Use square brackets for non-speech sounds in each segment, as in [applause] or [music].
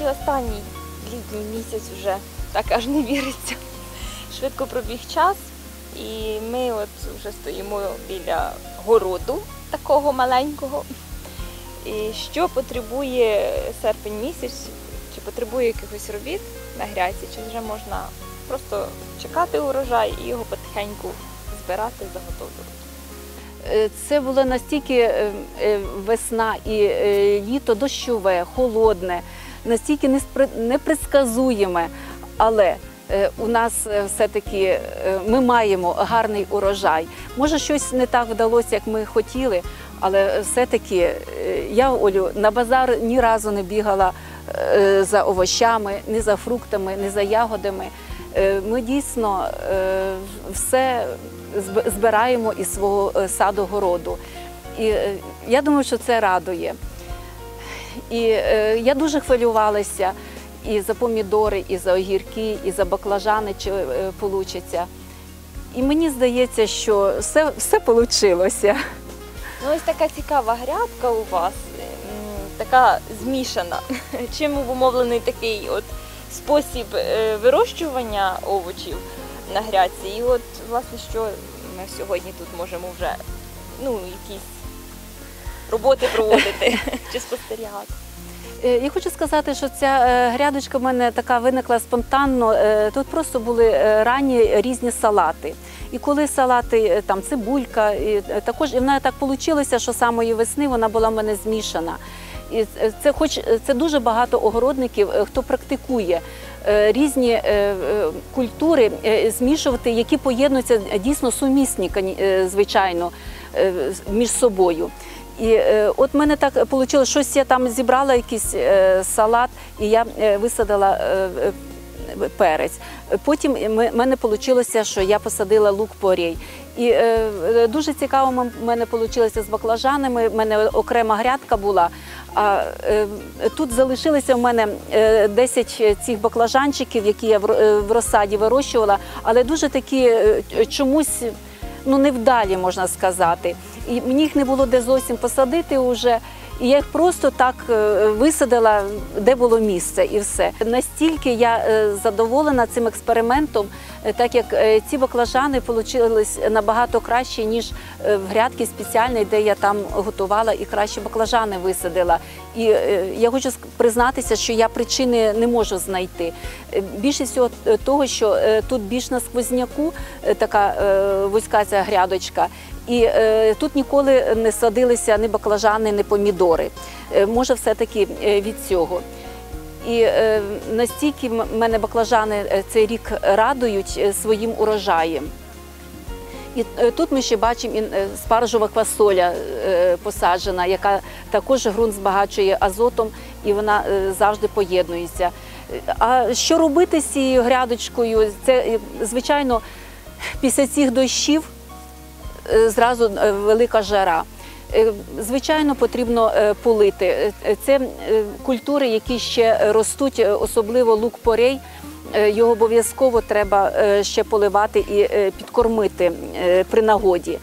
наразі останній літній місяць вже так аж не віриться. Швидко пробіг час, і ми от вже стоїмо біля городу такого маленького. І що потребує серпень місяць, чи потребує якихось робіт на гряці, чи вже можна просто чекати урожай і його потихеньку збирати, заготовлювати. Е, Це було настільки е, е, весна і літо дощове, холодне, настільки непредсказуєме. Але е, у нас е, все-таки е, ми маємо гарний урожай. Може, щось не так вдалося, як ми хотіли, але все-таки я, Олю, на базар ні разу не бігала за овощами, ні за фруктами, ні за ягодами. Ми дійсно все зб- збираємо із свого саду городу. І я думаю, що це радує. І е, я дуже хвилювалася і за помідори, і за огірки, і за баклажани, чи е. І мені здається, що все, все. Ну, ось така цікава грядка у вас, така змішана. [laughs] Чим обумовлений такий от спосіб е, вирощування овочів на грядці? І от, власне, що ми сьогодні тут можемо вже ну, якісь роботи проводити [laughs] чи спостерігати. Е, Я хочу сказати, що ця е, грядочка в мене така виникла спонтанно. Е, Тут просто були ранні різні салати. І коли салати, там цибулька, і також і вона так вийшло, що самої весни вона була в мене змішана. І це- хоч це дуже багато огородників, хто практикує різні культури змішувати, які поєднуються дійсно сумісні, звичайно, між собою. І е, от мене так вийшло, щось я там зібрала якийсь е, салат, і я е, висадила перець. Потім в мене вийшло, що я посадила лук порій. І е, дуже цікаво в мене вийшло з баклажанами. В мене окрема грядка була. А е, тут залишилися в мене е, 10 цих баклажанчиків, які я в розсаді вирощувала, але дуже такі чомусь ну невдалі, можна сказати. І мені їх не було де зовсім посадити вже. І я їх просто так е, висадила, де було місце, і все. Настільки я е, задоволена цим експериментом, е, так як ці баклажани вийшли набагато краще, ніж в грядки спеціальної, де я там готувала і краще баклажани висадила. І я хочу признатися, що я причини не можу знайти. Більше всього того, що тут більш на сквозняку така вузька ця грядочка. І е, тут ніколи не садилися ні баклажани, ні помідори. Е, може, все-таки е, від цього. І настільки мене баклажани цей рік радують своїм урожаєм. І тут ми ще бачимо спаржова квасоля посаджена, яка також ґрунт збагачує азотом і вона завжди поєднується. А що робити з цією грядочкою? Це, звичайно, після цих дощів зразу е, велика жара. Е, Звичайно, потрібно е, полити. Е, е, Це е, культури, які ще ростуть, е, особливо лук порей. Е, Його обов'язково треба е, ще поливати і е, підкормити е, при нагоді.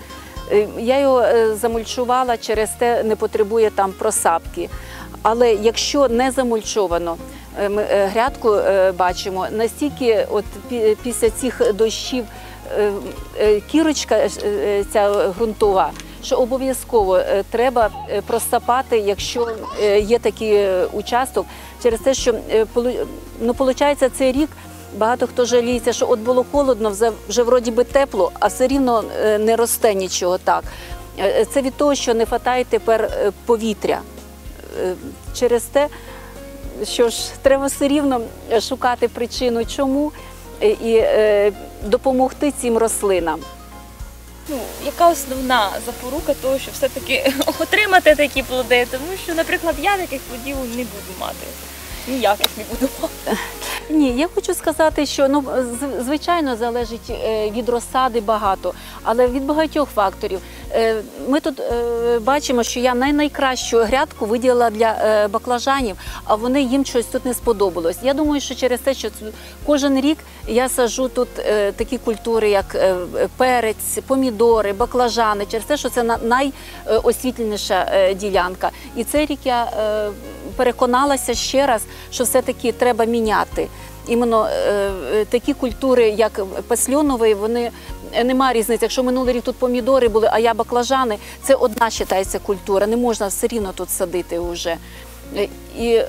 Е, Я його е, замульчувала, через те не потребує там просапки. Але якщо не замульчовано, е, ми е, грядку е, бачимо, настільки от після цих дощів е, е, кірочка е, е, ця ґрунтова, що обов'язково е, треба е, просапати, якщо е, є такий е, участок, через те, що е, ну, виходить, цей рік. Багато хто жаліється, що от було холодно, вже, вже вроді би тепло, а все рівно е, не росте нічого так. Е, Це від того, що не вистачає тепер е, повітря. Е, Через те, що ж треба все рівно шукати причину, чому е, і е, допомогти цим рослинам. Ну, яка основна запорука того, що все-таки [laughs] отримати такі плоди? Тому що, наприклад, я таких плодів не буду мати. Ніяких не буду мати. Ні, я хочу сказати, що ну звичайно залежить е, від розсади багато, але від багатьох факторів. Е, Ми тут е, бачимо, що я най- найкращу грядку виділила для баклажанів, а вони їм щось тут не сподобалось. Я думаю, що через те, що кожен рік я саджу тут такі культури, як перець, помідори, баклажани, через те, що це найосвітленіша ділянка. І цей рік я переконалася ще раз, що все-таки треба міняти. Іменно е, е, такі культури, як пасльоновий, вони е, нема різниці. Якщо минулий рік тут помідори були, а я баклажани, це одна вважається культура. Не можна все рівно тут садити вже. І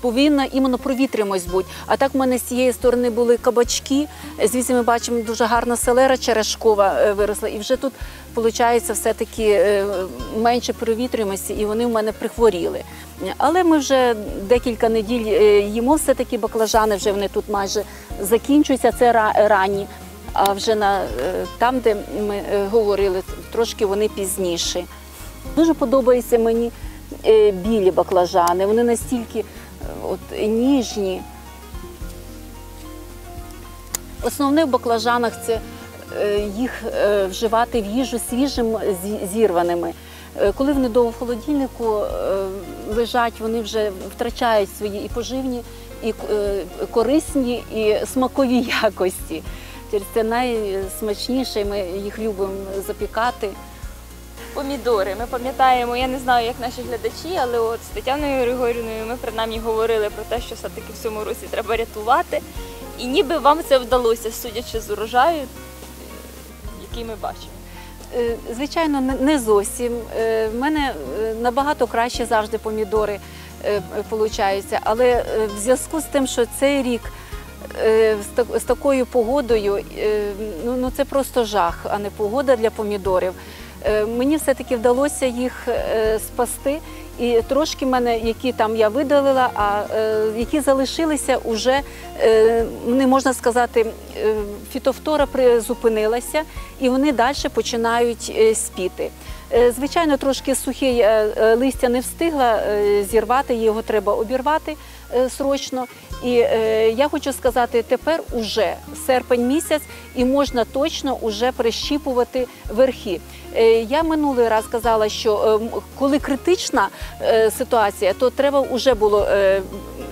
повинна іменно провітряність бути. А так в мене з цієї сторони були кабачки. Звідси ми бачимо дуже гарна селера черешкова виросла. І вже тут виходить все-таки е, менше провітряності, і вони в мене прихворіли. Але ми вже декілька неділь е, їмо все-таки баклажани, вже вони тут майже закінчуються, це ра- ранні. А вже на, е, там, де ми говорили, трошки вони пізніші. Дуже подобаються мені білі баклажани. Вони настільки от, ніжні. Основне в баклажанах це їх е, вживати в їжу свіжим зірваними. Е, Коли вони довго холодильнику е, лежать, вони вже втрачають свої і поживні, і е, корисні, і смакові якості. Це найсмачніше, ми їх любимо запікати. Помідори. Ми пам'ятаємо, я не знаю, як наші глядачі, але от з Тетяною Григорівною ми принаймні говорили про те, що все-таки в цьому році треба рятувати. І ніби вам це вдалося, судячи з урожаю, е, який ми бачимо. Е, Звичайно, не- зовсім. Е, В мене е, набагато краще завжди помідори получаються. Але в зв'язку з тим, що цей рік з такою погодою, ну ну, це просто жах, а не погода для помідорів. Мені все-таки вдалося їх спасти. І трошки мене, які там я видалила, а е, які залишилися, уже е, не можна сказати, е, фітофтора призупинилася, і вони далі починають е, спіти. Е, Звичайно, трошки сухий е, е, листя не встигла е, зірвати, його треба обірвати срочно. І е, я хочу сказати, тепер уже серпень місяць, і можна точно уже прищіпувати верхи. Е, Я минулий раз казала, що е, коли критична е, ситуація, то треба вже було е,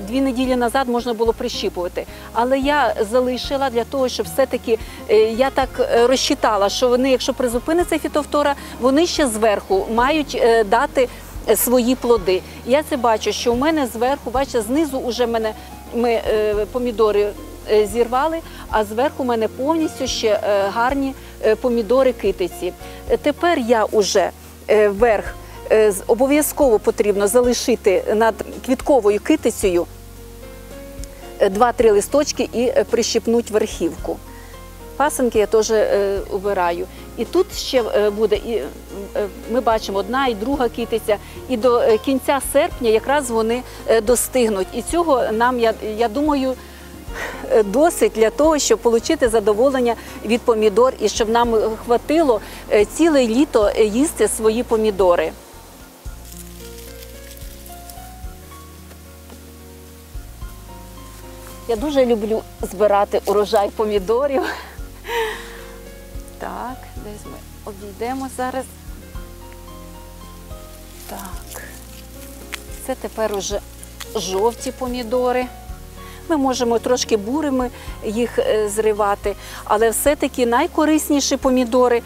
дві неділі назад можна було прищіпувати. Але я залишила для того, щоб все-таки е, я так е, розчитала, що вони, якщо призупиниться фітофтора, вони ще зверху мають е, дати е, свої плоди. Я це бачу, що у мене зверху, бачите, знизу вже мене ми е, помідори е, зірвали, а зверху у мене повністю ще е, гарні е, помідори китиці. Е, Тепер я уже е, верх е, обов'язково потрібно залишити над квітковою китицею е, два-три листочки і е, прищипнуть верхівку. Пасинки я теж е, убираю. І тут ще е, буде, і, е, ми бачимо одна і друга китиця, і до е, кінця серпня якраз вони е, достигнуть. І цього нам, я, я думаю, е, досить для того, щоб отримати задоволення від помідор і щоб нам хватило е, ціле літо е, їсти свої помідори. Я дуже люблю збирати урожай помідорів. [laughs] Так, десь ми обійдемо зараз. Так. Це тепер уже жовті помідори. Ми можемо трошки бурими їх е, зривати, але все-таки найкорисніші помідори,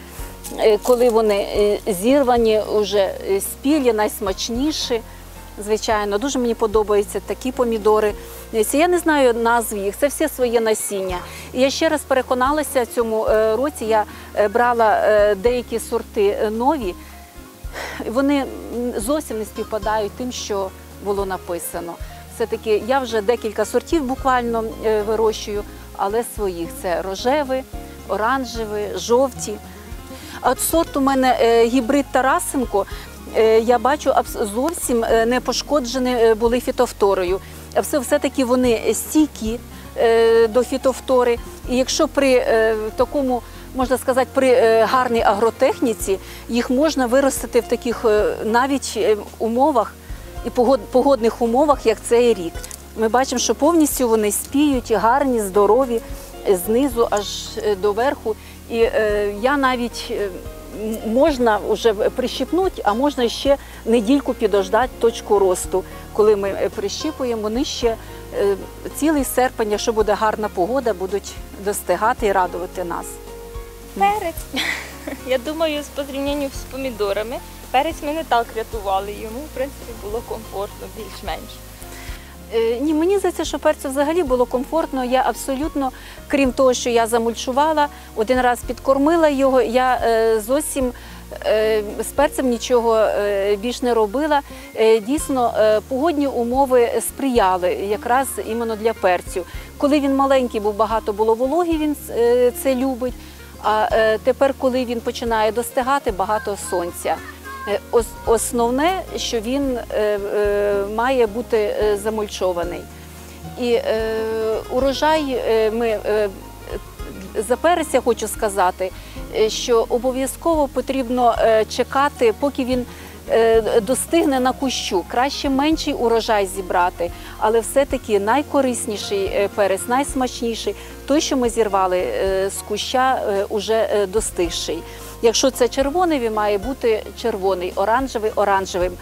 е, коли вони е, зірвані, вже спілі, найсмачніші. Звичайно, дуже мені подобаються такі помідори. Я не знаю назв їх, це все своє насіння. І я ще раз переконалася в цьому е, році. Я е, брала е, деякі сорти нові, вони зовсім не співпадають тим, що було написано. Все-таки я вже декілька сортів буквально вирощую, але своїх це рожеві, оранжеві, жовті. А сорт у мене гібрид Тарасенко. Е, Я бачу, зовсім е, не пошкоджені е, були фітофторою. Все, все-таки вони стійкі до фітофтори. І якщо при такому, можна сказати, при гарній агротехніці їх можна виростити в таких навіть умовах і погодних умовах, як цей рік. Ми бачимо, що повністю вони спіють, гарні, здорові, знизу аж до верху. І я навіть можна вже прищипнути, а можна ще недільку підождати точку росту. Коли ми е, прищіпуємо, вони ще е, цілий серпень, якщо буде гарна погода, будуть достигати і радувати нас. Перець. [laughs] Я думаю, з порівнянням з помідорами, Перець ми не так рятували, йому в принципі було комфортно більш-менш. Е, Ні, мені здається, що перцю взагалі було комфортно. Я абсолютно, крім того, що я замульчувала, один раз підкормила його, я е, зовсім е, з перцем нічого більш не робила. Дійсно, погодні умови сприяли якраз іменно для перцю. Коли він маленький був, багато було вологі, він це любить. А тепер, коли він починає достигати, багато сонця. Е, ос- Основне, що він е, е, має бути замульчований. І урожай ми за перець я хочу сказати, що обов'язково потрібно чекати, поки він достигне на кущу. Краще менший урожай зібрати, але все-таки найкорисніший перець, найсмачніший, той, що ми зірвали з куща, уже достигший. Якщо це червоний, він має бути червоний, оранжевий оранжевим.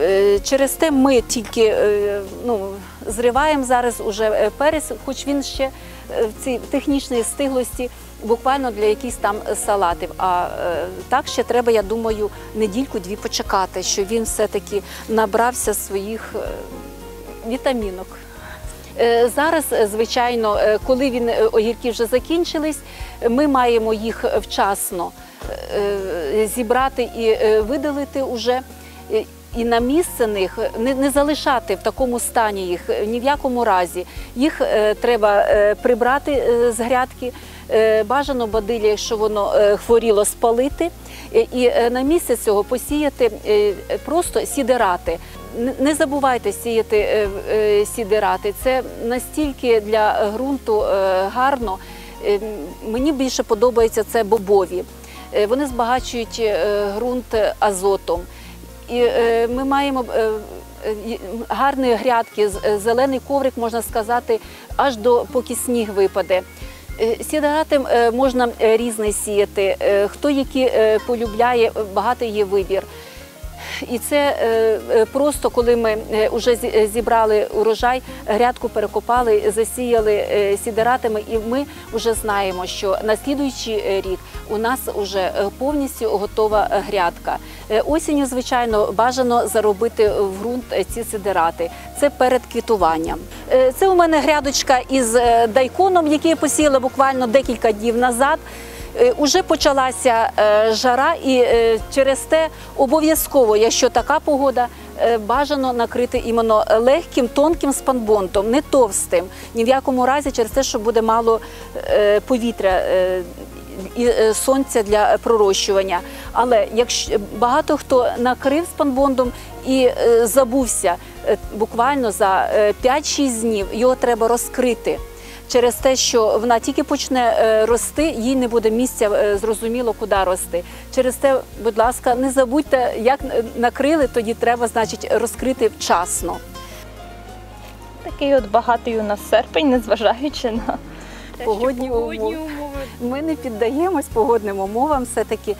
Е, Через те ми тільки е, ну, зриваємо зараз уже е, перець, хоч він ще в цій технічній стиглості буквально для якихось там салатів. А так ще треба, я думаю, недільку-дві почекати, що він все-таки набрався своїх вітамінок. Зараз, звичайно, коли він огірки вже закінчились, ми маємо їх вчасно зібрати і е, видалити уже. Е, І на місце них не, залишати в такому стані їх е, ні в якому разі. Їх е, треба е, прибрати е, з грядки. Е, бажано бадилля, якщо воно е, хворіло, спалити. Е, І е, на місце цього посіяти е, просто сідерати. Не- забувайте сіяти е, е, сідерати. Це настільки для ґрунту е, гарно. Е, Мені більше подобається це бобові. Е, Вони збагачують е, ґрунт азотом. І е, ми маємо гарні грядки, зелений коврик, можна сказати, аж до поки сніг випаде. Сідати можна різне сіяти. Хто які полюбляє, багатий є вибір. І це е, е, просто коли ми вже зібрали урожай, грядку перекопали, засіяли е, сідератами, і ми вже знаємо, що на слідуючий е, рік у нас вже повністю готова е, грядка. Е, Осінню, звичайно, бажано заробити в ґрунт е, ці сидерати. Це перед квітуванням. Е, Це у мене грядочка із е, дайконом, який я посіяла буквально декілька днів назад. Е, Уже почалася е, жара, і е, через те обов'язково, якщо така погода, бажано накрити іменно легким, тонким спанбонтом, не товстим. Ні в якому разі через те, що буде мало повітря. І сонця для пророщування. Але якщо багато хто накрив спанбондом і забувся буквально за е, 5-6 днів, його треба розкрити через те, що вона тільки почне е, рости, їй не буде місця е, зрозуміло, куди рости. Через те, будь ласка, не забудьте, як накрили, тоді треба, значить, розкрити вчасно. Такий от багатий у нас серпень, незважаючи на Погодні умови. Ми не піддаємось погодним умовам, все-таки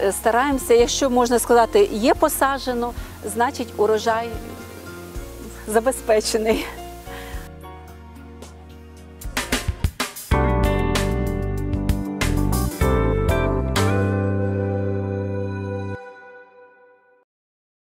е, стараємося, якщо можна сказати, є посаджено, значить урожай забезпечений.